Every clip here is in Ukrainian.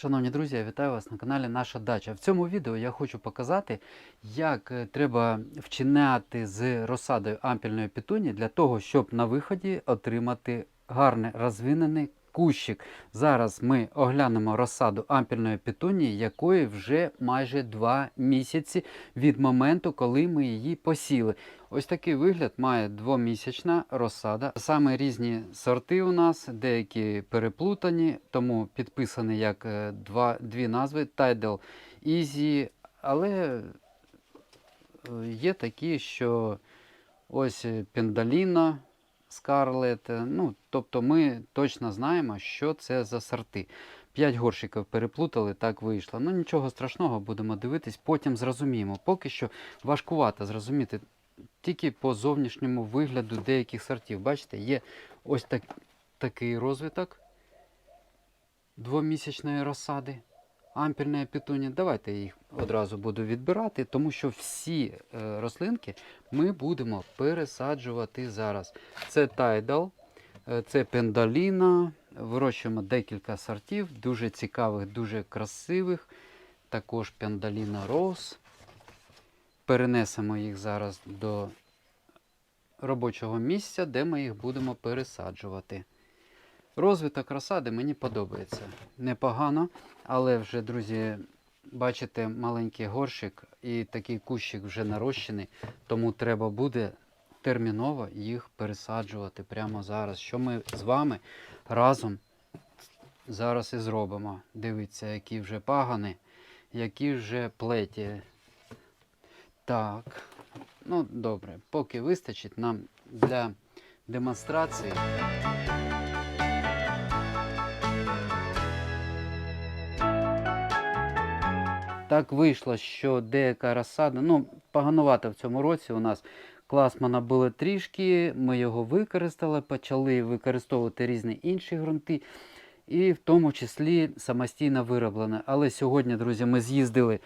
Шановні друзі, я вітаю вас на каналі Наша Дача. В цьому відео я хочу показати, як е, треба вчиняти з розсадою ампільної петуні для того, щоб на виході отримати гарний розвинений кущик. Зараз ми оглянемо розсаду ампільної петунії, якої вже майже 2 місяці від моменту, коли ми її посіли. Ось такий вигляд має двомісячна розсада. Саме різні сорти у нас, деякі переплутані, тому підписані як е, два, дві назви Tidal Easy, але е, є такі, що ось е, Пендаліна, Скарлет. Ну, тобто ми точно знаємо, що це за сорти. П'ять горщиків переплутали, так вийшло. Ну нічого страшного, будемо дивитись, потім зрозуміємо. Поки що важкувато зрозуміти тільки по зовнішньому вигляду деяких сортів. Бачите, є ось так, такий розвиток двомісячної розсади. Ампільної петуні. Давайте їх одразу буду відбирати, тому що всі е, рослинки ми будемо пересаджувати зараз. Це тайдал, е, це пендаліна. Вирощуємо декілька сортів, дуже цікавих, дуже красивих. Також пендаліна роуз. Перенесемо їх зараз до робочого місця, де ми їх будемо пересаджувати. Розвиток розсади мені подобається. Непогано, але вже, друзі, бачите, маленький горщик і такий кущик вже нарощений, тому треба буде терміново їх пересаджувати прямо зараз. Що ми з вами разом зараз і зробимо. Дивіться, які вже пагани, які вже плеті. Так, ну добре, поки вистачить нам для демонстрації. Так вийшло, що деяка розсада, ну, поганувата в цьому році у нас класмана було трішки, ми його використали, почали використовувати різні інші ґрунти, і в тому числі самостійно вироблене. Але сьогодні, друзі, ми з'їздили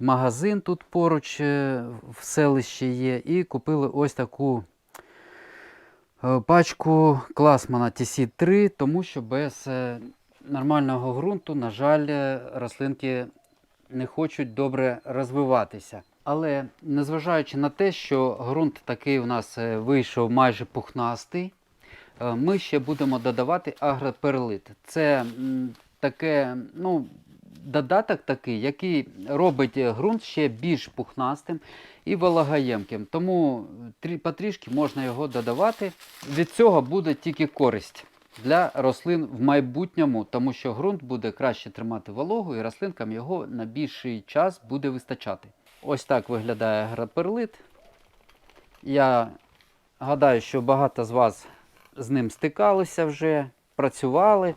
в магазин тут поруч е, в селищі є, і купили ось таку е, пачку класмана TC3, тому що без е, нормального ґрунту, на жаль, рослинки не хочуть добре розвиватися. Але незважаючи на те, що ґрунт такий у нас е, вийшов майже пухнастий, е, ми ще будемо додавати агроперлит. Це таке, ну, додаток такий, який робить ґрунт ще більш пухнастим і вологоємким. Тому потрішки можна його додавати. Від цього буде тільки користь для рослин в майбутньому, тому що ґрунт буде краще тримати вологу і рослинкам його на більший час буде вистачати. Ось так виглядає агроперлит. Я гадаю, що багато з вас з ним стикалися вже, працювали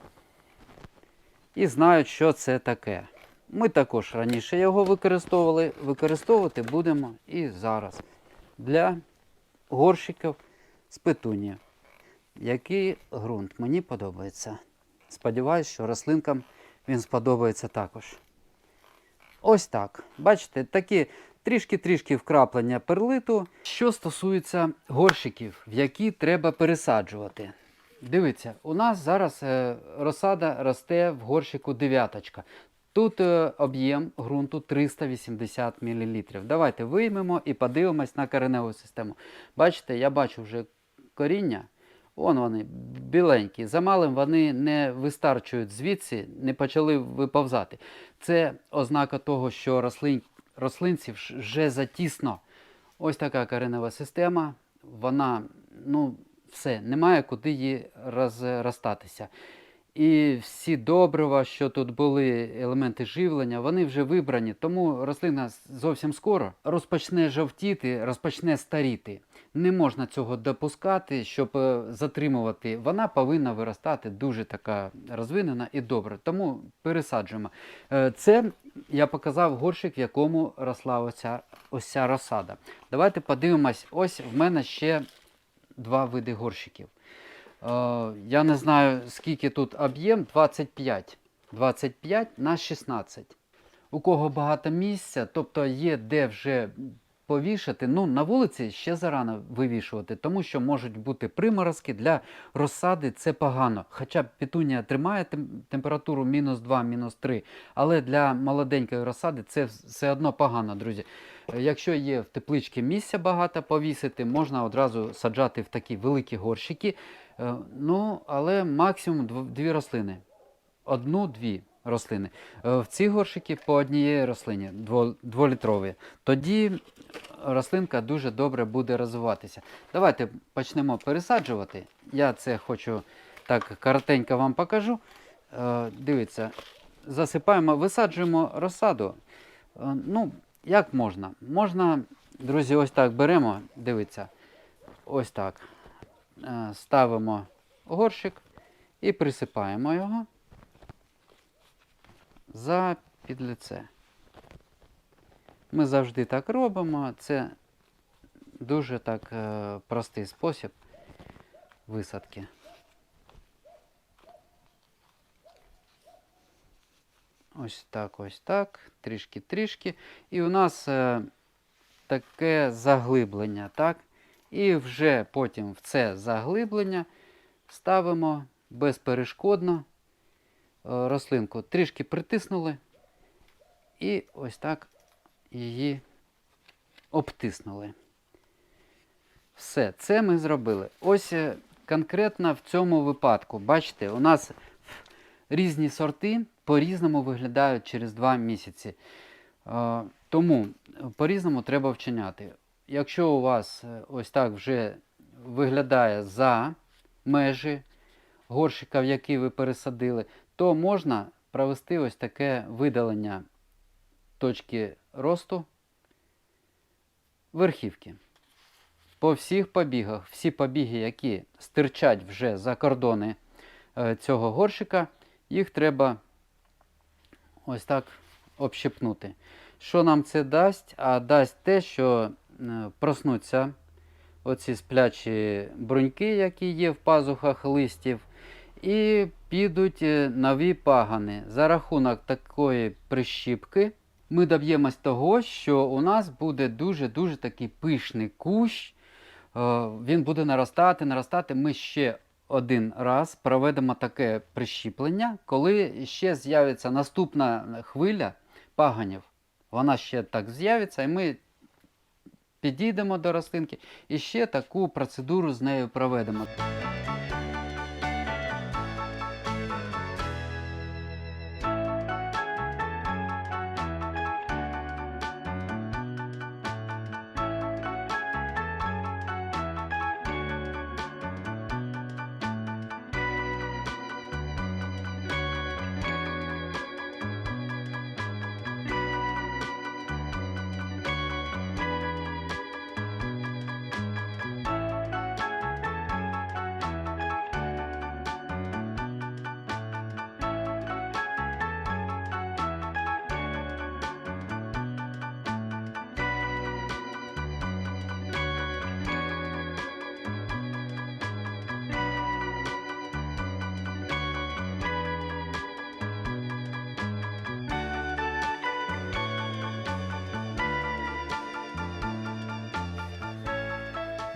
і знають, що це таке. Ми також раніше його використовували, використовувати будемо і зараз для горщиків з петунія. Який ґрунт мені подобається. Сподіваюсь, що рослинкам він сподобається також. Ось так. Бачите, такі трішки-трішки вкраплення перлиту. Що стосується горщиків, в які треба пересаджувати. Дивіться, у нас зараз е, розсада росте в горщику дев'яточка. Тут е, об'єм ґрунту 380 мл. Давайте виймемо і подивимось на кореневу систему. Бачите, я бачу вже коріння. Вон вони, біленькі. Замалим вони не вистарчують звідси, не почали виповзати. Це ознака того, що рослин, рослинців вже затісно. Ось така коренева система. Вона, ну, все, немає куди її розростатися. І всі добрива, що тут були, елементи живлення, вони вже вибрані, тому рослина зовсім скоро розпочне жовтіти, розпочне старіти. Не можна цього допускати, щоб е, затримувати. Вона повинна виростати дуже така розвинена і добра. Тому пересаджуємо. Е, Це я показав горщик, в якому росла оця, ось розсада. Давайте подивимось. Ось в мене ще два види горщиків. Е, Я не знаю, скільки тут об'єм, 25. 25 на 16. У кого багато місця, тобто є де вже повішати. Ну, на вулиці ще зарано вивішувати, тому що можуть бути приморозки для розсади це погано. Хоча петунія тримає температуру мінус 2, мінус 3, але для молоденької розсади це все одно погано, друзі. Якщо є в тепличці місця багато повісити, можна одразу саджати в такі великі горщики. Е, Ну, але максимум дві рослини. Одну-дві рослини. Е, В ці горщики по однієї рослині, дво- дволітрові. Тоді рослинка дуже добре буде розвиватися. Давайте почнемо пересаджувати. Я це хочу так коротенько вам покажу. Е, Дивіться, засипаємо, висаджуємо розсаду. Е, Ну, як можна? Можна, друзі, ось так беремо, дивіться, ось так. Ставимо горщик і присипаємо його за підліце. Ми завжди так робимо. Це дуже так е, простий спосіб висадки. Ось так, ось так, трішки-трішки. І у нас е, таке заглиблення, так? І вже потім в це заглиблення ставимо безперешкодно рослинку. Трішки притиснули і ось так її обтиснули. Все, це ми зробили. Ось е, конкретно в цьому випадку, бачите, у нас різні сорти по-різному виглядають через 2 місяці. Е, Тому по-різному треба вчиняти. Якщо у вас е, ось так вже виглядає за межі горщика, в який ви пересадили, то можна провести ось таке видалення точки росту верхівки. По всіх побігах, всі побіги, які стирчать вже за кордони е, цього горщика, їх треба ось так общипнути. Що нам це дасть? А дасть те, що е, проснуться оці сплячі бруньки, які є в пазухах листів, і підуть е, нові пагани. За рахунок такої прищіпки ми доб'ємось того, що у нас буде дуже-дуже такий пишний кущ. Е, Він буде наростати, наростати. Ми ще один раз проведемо таке прищіплення, коли ще з'явиться наступна хвиля паганів. Вона ще так з'явиться, і ми підійдемо до рослинки і ще таку процедуру з нею проведемо.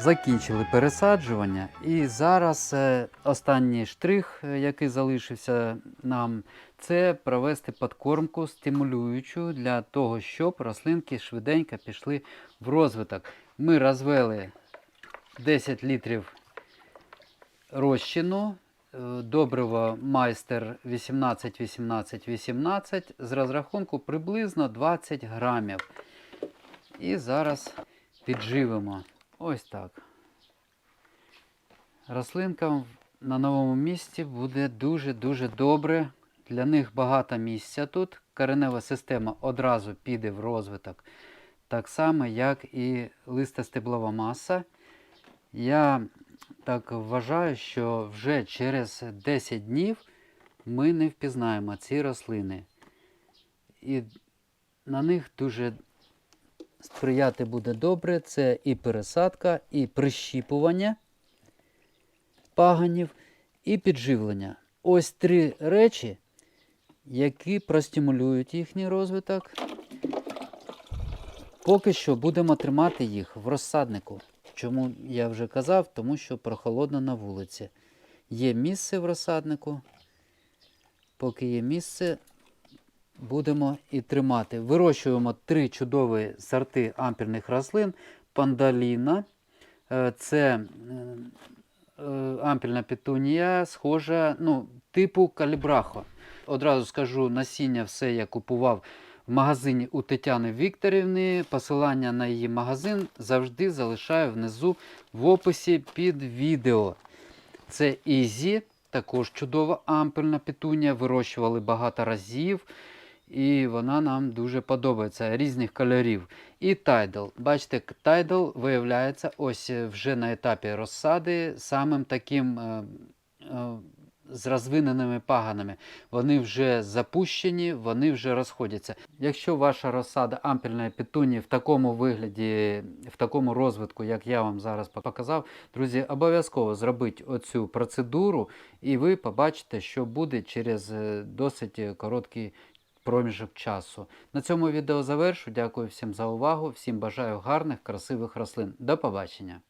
Закінчили пересаджування, і зараз е, останній штрих, е, який залишився нам, це провести подкормку стимулюючу для того, щоб рослинки швиденько пішли в розвиток. Ми розвели 10 літрів розчину, е, добриво майстер 18 18 18 з розрахунку приблизно 20 грамів. І зараз підживимо. Ось так. Рослинкам на новому місці буде дуже-дуже добре. Для них багато місця тут. Коренева система одразу піде в розвиток. Так само, як і листостеблова маса. Я так вважаю, що вже через 10 днів ми не впізнаємо ці рослини. І на них дуже сприяти буде добре. Це і пересадка, і прищіпування паганів, і підживлення. Ось три речі, які простимулюють їхній розвиток Поки що будемо тримати їх в розсаднику. Чому я вже казав? Тому що прохолодно на вулиці. Є місце в розсаднику. Поки є місце, будемо і тримати. Вирощуємо три чудові сорти ампільних рослин. Пандаліна. Е, Це е, е, ампільна петунія, схожа, ну, типу калібрахо. Одразу скажу, насіння все я купував в магазині у Тетяни Вікторівни. Посилання на її магазин завжди залишаю внизу в описі під відео. Це Ізі, також чудова ампельна петунія. Вирощували багато разів. І вона нам дуже подобається різних кольорів. І тайдл. Бачите, тайдл виявляється ось е, вже на етапі розсади самим таким е, е, з розвиненими паганами. Вони вже запущені, вони вже розходяться. Якщо ваша розсада ампельної петунії в такому вигляді, в такому розвитку, як я вам зараз показав, друзі, обов'язково зробіть оцю процедуру, і ви побачите, що буде через е, досить короткий проміжок часу. На цьому відео завершу. Дякую всім за увагу. Всім бажаю гарних, красивих рослин. До побачення!